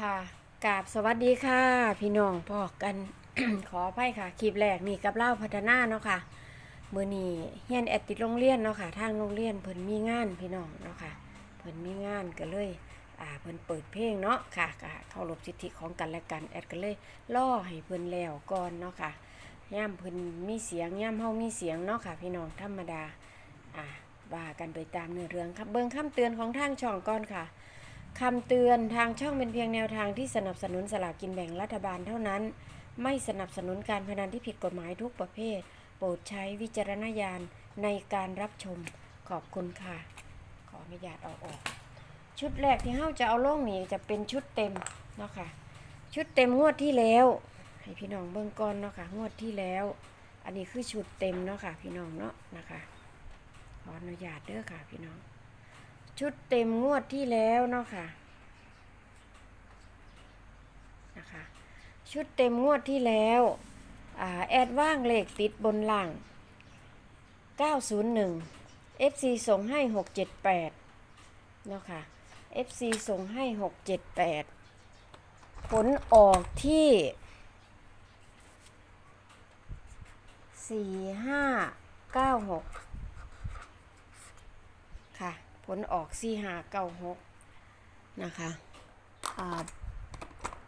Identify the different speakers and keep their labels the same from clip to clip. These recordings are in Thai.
Speaker 1: ค่ะกราบสวัสดีค่ะ พี่น้องพอกัน ขออภัยค่ะคลิปแรกนี่กับเล่าพัฒนาเนาะค่ะมือนี้เฮียนแอดติดโรงเรียนเนาะค่ะทางโรงเรียนเพิ่นมีงานพี่น้องเนาะค่ะเพิ่นมีงานก็เลยอ่าเพิ่นเปิดเพลงเนาะค่ะก็เคารพสิทธิของกันและกันแอดก็เลยล่อให้เพิ่นแล้วก่อนเนาะค่ะย่ามเพิ่นมีเสียงย่ามเฮามีเสียงเนาะค่ะ พี่น้องธรรมดาอ่าว่ากันไปตามเนื้อเรื่องครับเบิ่งคำเตือนของทางช่องก่อนค่ะ คำเตือนทางช่องเป็นเพียงแนวทางที่สนับสนุนสลากกินแบ่งรัฐบาลเท่านั้น ไม่สนับสนุนการพนันที่ผิดกฎหมายทุกประเภท โปรดใช้วิจารณญาณในการรับชมขอบคุณค่ะ ขออนุญาตเอาออก ชุดแรกที่เฮาจะเอาลงนี่จะเป็นชุดเต็มเนาะค่ะ ชุดเต็มงวดที่แล้ว ให้พี่น้องเบิ่งก่อนเนาะค่ะ งวดที่แล้ว อันนี้คือชุดเต็มเนาะค่ะ พี่น้องเนาะนะคะ ขออนุญาตเด้อค่ะพี่น้อง ชุดเต็มงวดที่แล้วเนาะค่ะนะคะชุดเต็มงวดที่แล้วอแอดว่างเลขติดบนล่าง 901 FC ส่งให้ 678เนาะค่ะ FC ส่งให้ 678 ผลออกที่ 4596 ลออกสี่หาเก้าหกนะคะ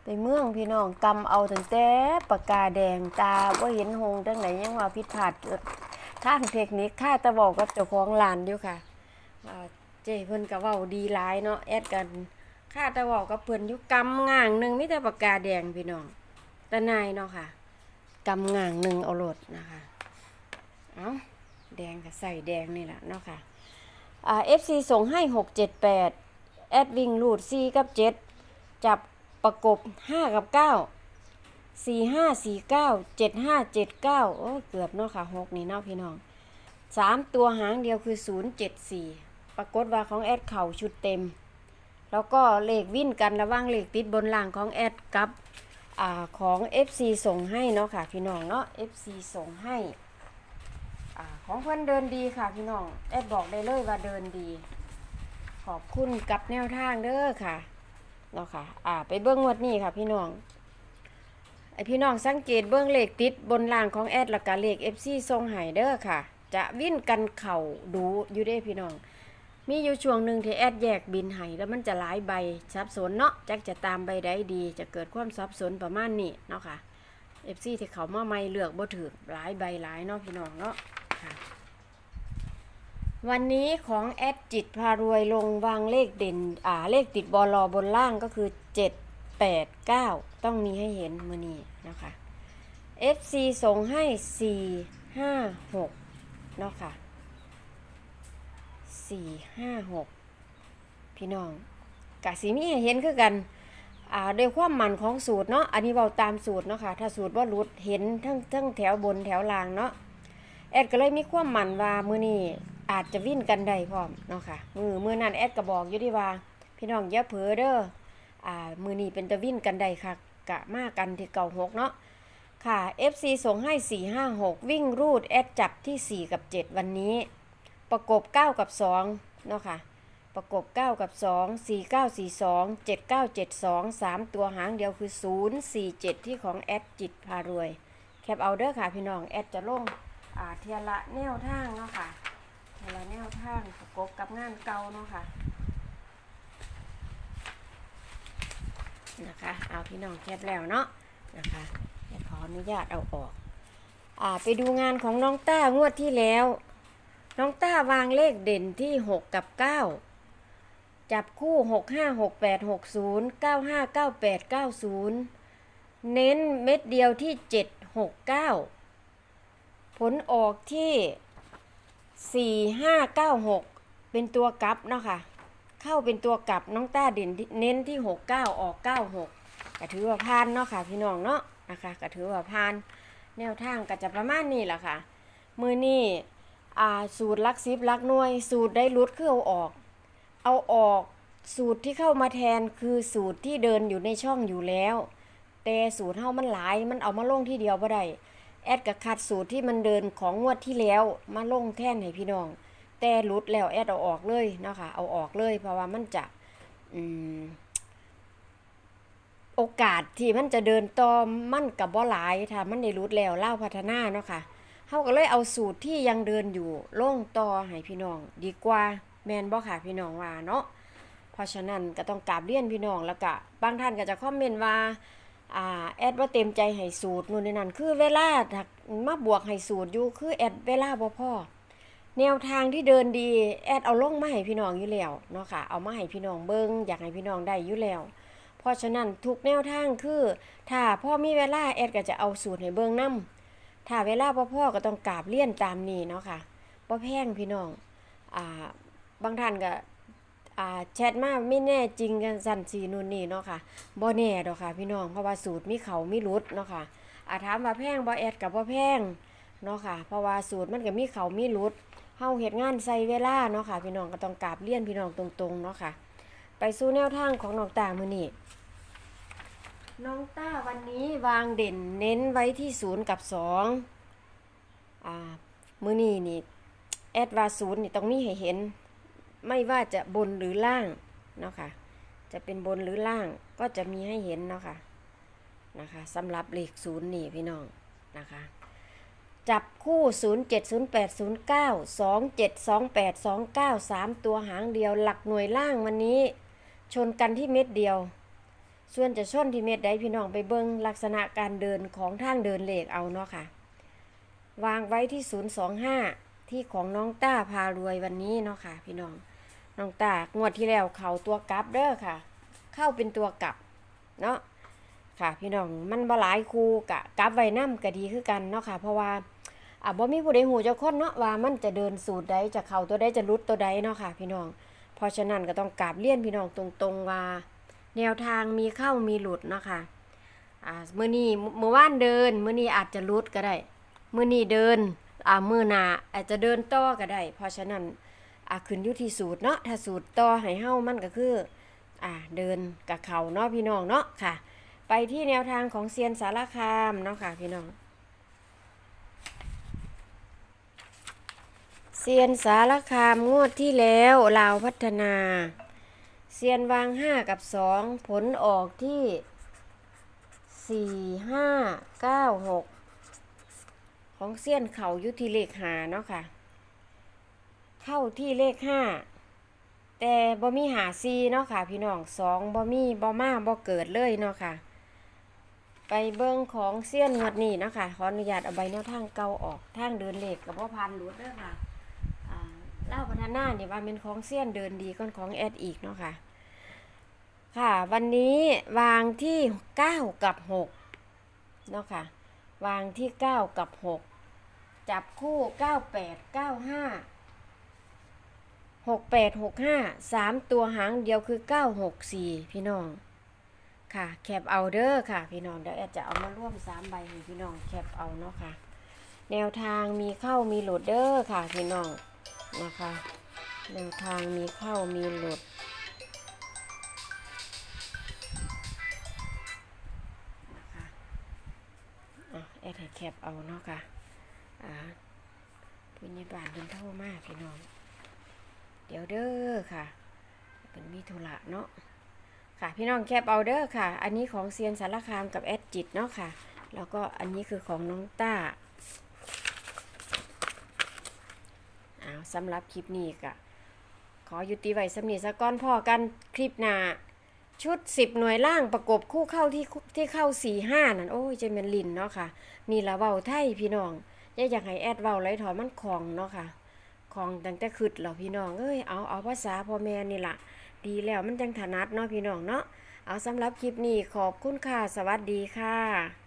Speaker 1: ไปเมืองพี่น้องกำเอาตั้งแต่ปากกาแดงตาว่าเห็นหงจังไหนยังว่าผิดพลาดทางเทคนิคค่าตะบอกกับเจ้าของร้านอยู่ค่ะเจ้เพิ่นก็เว้าดีหลายเนาะแอดกันค่าตะบอกกับเพิ่นอยู่กำง่างหนึ่งไมิแต่ปากกาแดงพี่น้องตะนายเนาะค่ะกำง่างหนึ่งเอาโหลดนะคะ เอาแดงก็ใส่แดงนี่แหละเนาะค่ะ เอ่า FC ส่งให้ 678 แอดวิ่งรูด 4 กับ 7 จับประกบ 5 กับ 9 4 5 4 9 7 5 7 9 โอ้เกือบเนาะค่ะ 6 นี่เนาะพี่น้อง 3 ตัวหางเดียวคือ 074 ปรากฏว่าของแอดเข่าชุดเต็ม แล้วก็เลขวิ่นกันระว่างเลขติดบนล่างของแอดกับอของ FC ส่งให้เนาะค่ะ พี่น้องเนาะ FC ส่งให้ อาของเพื่อนเดินดีค่ะพี่น้องแอดบอกได้เลยว่าเดินดี ขอบคุณกับแนวทางเด้อค่ะเนาะค่ะ อ่า ไปเบื้องงวดนี้ค่ะ พี่น้องไอพี่น้องสังเกตเบื้องเลขติดบนล่างของแอดและกะเลข FC ทรงไห้เด้อค่ะ จะวิ่นกันเข่าดูอยู่เด้พี่น้อง มีอยู่ช่วงหนึ่งที่แอดแยกบินไห้แล้วมันจะหลายใบสับสนเนาะจักจะตามใบใดดี จะเกิดความสับสนประมาณนี้เนาะค่ะ FC ที่เขามาไม่เลือกบ่ถือหลายใบหลายเนาะพี่น้องเนาะ ค่ะ วันนี้ของแอดจิตพารวยลงวางเลขเด่น อ่า เลขติดบอลอบนล่างก็คือ 7 8 9 ต้องมีให้เห็นมือนี้นะคะ FC ส่งให้ 4 5 6 เนาะค่ะ 4 5 6 พี่น้องกะสีมีให้เห็นคือกันอ่าด้วยความมันของสูตรเนาะ อันนี้เราตามสูตรเนาะค่ะ ถ้าสูตรว่ารุดเห็นทั้งทั้งแถวบนแถวล่างเนาะ แอดก็เลยมีความมั่นว่ามือนี้อาจจะวิ่นกันได้พร้อมเนาะค่ะมือมือนั้นแอดก็บอกอยู่ดีว่า พี่น้องอย่าเผลอเด้ออ่ามือนี้เป็นตะวิ่นกันได้ค่ะกะมากันที่เก่าหกเนาะค่ะ FC ส่งให้ 4 5 6 วิ่งรูดแอดจับที่ 4 กับ 7 วันนี้ ประกบ 9 กับ2เนาะค่ะ ประกบ 9 กับ 2 4 9 4 2 7 9 7 2 3 ตัวหางเดียวคือ 0 4 7 ที่ของแอดจิตพารวย แคปเอาเด้อค่ะพี่น้อง แอดจะลงอ่า เทียละแนวทางเนาะค่ะเทียละแนวทางประกบกับงานเก่าเนาะค่ะนะคะ เอาพี่น้องแคปแล้วเนาะนะคะเดี๋ยวขออนุญาตเอาออกอ่าไปดูงานของน้องต้างวดที่แล้ว น้องต้าวางเลขเด่นที่ 6 กับ 9 จับคู่ 6 5 6 8 6 0 9 5 9 8 9 0 เน้นเม็ดเดียวที่ 7 6 9 ผลออกที่4 5 9 6เป็นตัวกลับเนาะค่ะ เข้าเป็นตัวกลับน้องต้าเด่นเน้นที่6 9ออก9 6ก็ถือว่าพานเนาะค่ะพี่น้องเนาะนะคะก็ถือว่าพานแนวทางก็จะประมาณนี้แหละค่ะ มือนี่อ่าสูตรลักซิบลักหน่วย สูตรได้รุดคือเอาออก เอาออกสูตรที่เข้ามาแทนคือสูตรที่เดินอยู่ในช่องอยู่แล้ว แต่สูตรเฮามันหลายมันเอามาลงที่เดียวบ่ได้ แอดกับคัดสูตรที่มันเดินของงวดที่แล้วมาลงแท่นให้พี่น้อง แต่หลุดแล้วแอดเอาออกเลยเนาะคะเอาออกเลยเพราะว่ามันจะอืมอกาสที่มันจะเดินต่อมันกับบ่หลายถ้ามันได้รุดแล้วเล่าพัฒนาเนาะค่ะเฮาก็เลยเอาสูตรที่ยังเดินอยู่ลงต่อให้พี่น้อง ดีกว่าแมนบ่ค่ะพี่น้องว่าเนาะเพราะฉะนั้นก็ต้องกราบเรียนพี่น้องแล้วก็บางท่านก็จะคอมเมนต์ว่า อ่าแอดว่าเต็มใจให้สูตรนู่นนี่นั่นคือเวลาถ้ามาบวกให้สูตรอยู่คือแอดเวลาบ่พอแนวทางที่เดินดีแอดเอาลงมาให้พี่น้องอยู่แล้วเนาะค่ะ เอามาให้พี่น้องเบิ่งอยากให้พี่น้องได้อยู่แล้ว เพราะฉะนั้นทุกแนวทางคือ ถ้าพ่อมีเวลาแอดก็จะเอาสูตรให้เบิ่งนํถ้าเวลาพ่อพ่อก็ต้องกราบเลี่ยนตามนี้เนาะค่ะบ่แพงพี่น้องอ่าบางท่านก็ อ่าแชทมาไม่แน่จริงกันสั่นสีนู่นนี่เนาะค่ะบ่แน่ดอกค่ะ พี่น้องเพราะว่าสูตรมีเขามีรุดเนาะค่ะอาถามว่าแพงบ่แอดกับบ่แพงเนาะค่ะ เพราะว่าสูตรมันก็มีเขามีรุดเฮาเฮ็ดงานใส่เวลาเนาะค่ะ พี่น้องก็ต้องกราบเลี่ยนพี่น้องตรงๆเนาะค่ะ ไปสู่แนวทางของน้องตามื้อนี้น้องต้าวันนี้วางเด่นเน้นไว้ที่ศูนย์กับสองอ่า มือนี้นี่แอดว่าศูนย์นี่ต้องมีให้เห็น ไม่ว่าจะบนหรือล่างเนาะค่ะจะเป็นบนหรือล่างก็จะมีให้เห็นเนาะค่ะนะคะสำหรับเลขศูนย์นี่พี่น้องนะคะจับคู่ 0 7 0 8 0 9 2 7 2 8 2 9 3 ตัวหางเดียวหลักหน่วยล่างวันนี้ ชนกันที่เม็ดเดียว ส่วนจะชนที่เม็ดใดพี่น้องไปเบิ่งลักษณะการเดินของทางเดินเลขเอาเนาะค่ะ วางไว้ที่ 025 ที่ของน้องต้าพารวยวันนี้เนาะค่ะพี่น้อง น้องตางวดที่แล้วเขาตัวกลับเด้อค่ะ เข้าเป็นตัวกลับเนาะค่ะพี่น้องมันบ่หลายคู่กะกลับไว้นํก็ดีคือกันเนาะค่ะ เพราะว่าอ่าบ่มีผู้ใดฮู้เจ้าคนเนาะว่ามันจะเดินสูตรใดจะเข้าตัวใดจะหลุดตัวใดเนาะค่ะ พี่น้อง เพราะฉะนั้นก็ต้องกราบเลี่ยนพี่น้องตรงๆว่า แนวทางมีเข้ามีหลุดเนาะค่ะอ่ามื้อนี้เมื่อวานเดิน มื้อนี้อาจจะหลุดก็ได้ มื้อนี้เดินอ่ามื้อหน้าอาจจะเดินต่อก็ได้ เพราะฉะนั้น อ่าขึ้นอยู่ที่สูตรเนาะถ้าสูตรต่อให้เฮามันก็คืออ่าเดินกับเขาเนาะพี่น้องเนาะค่ะ ไปที่แนวทางของเซียนสารคามเนาะค่ะพี่น้องเซียนสารคามงวดที่แล้วลาวพัฒนาเซียนวางห้ากับสองผลออกที่สี่ห้าเก้าหกของเซียนเขายุที่เลขหาเนาะค่ะ เข้าที่เลขห้าแต่บ่มีหาซีเนาะค่ะ พี่น้องสองบ่มีบ่มาบ่เกิดเลยเนาะค่ะ ไปเบิ้งของเซียนงวดนี้เนาะค่ะขออนุญาตเอาใบแนวทางเก่าออกทางเดินเหล็กกับพ่อพันรูดเด้อค่ะเล่าพัฒนาเนี่ยว่าเป็นของเซียนเดินดีก้อนของแอดอีกเนาะค่ะ ค่ะ วันนี้วางที่เก้ากับหกเนาะค่ะ วางที่เก้ากับหกจับคู่เก้าแปดเก้าห้า หกแปดหกห้าสามตัวหางเดียวคือเก้าหกสี่พี่น้อง ค่ะ แคปเอาเด้อค่ะ พี่น้อง เดี๋ยวแอดจะเอามาร่วมสามใบให้พี่น้องแคปเอาเนาะค่ะ แนวทางมีเข้ามีหลุดเด้อค่ะ พี่น้องนะคะ แนวทางมีเข้ามีหลุดนะคะอะแอดให้แคปเอาเนาะค่ะ อ่าผู้ใหญ่บ้านเดินเท่ามากพี่น้อง ดี๋ยวเด้อค่ะเป็นมีธุระเนาะค่ะพี่น้องแคปเอาเด้อค่ะ อันนี้ของเซียนสารคามกับแอดจิตเนาะค่ะ แล้วก็อันนี้คือของน้องต้าอาสำหรับคลิปนี้ก็ขอยุติไว้สำนีสะก้อนพ่อกันคลิปหน้าชุด 10 หน่วยล่างประกบคู่เข้าที่ที่เข้า 4 5 นั่น โอ้ยจะเป็นลินเนาะค่ะ นี่ละเว้าไทยพี่น้องอย่าอยากให้แอดเว้าไรถอยมันของเนาะค่ะ ของตั้งแต่คืดเหรอพี่น้องเอ้ยเอาเอาภาษาพ่อแม่นี่ล่ะ ดีแล้วมันจังถนัดเนาะพี่น้องเนาะเอาสำหรับคลิปนี้ขอบคุณค่ะ สวัสดีค่ะ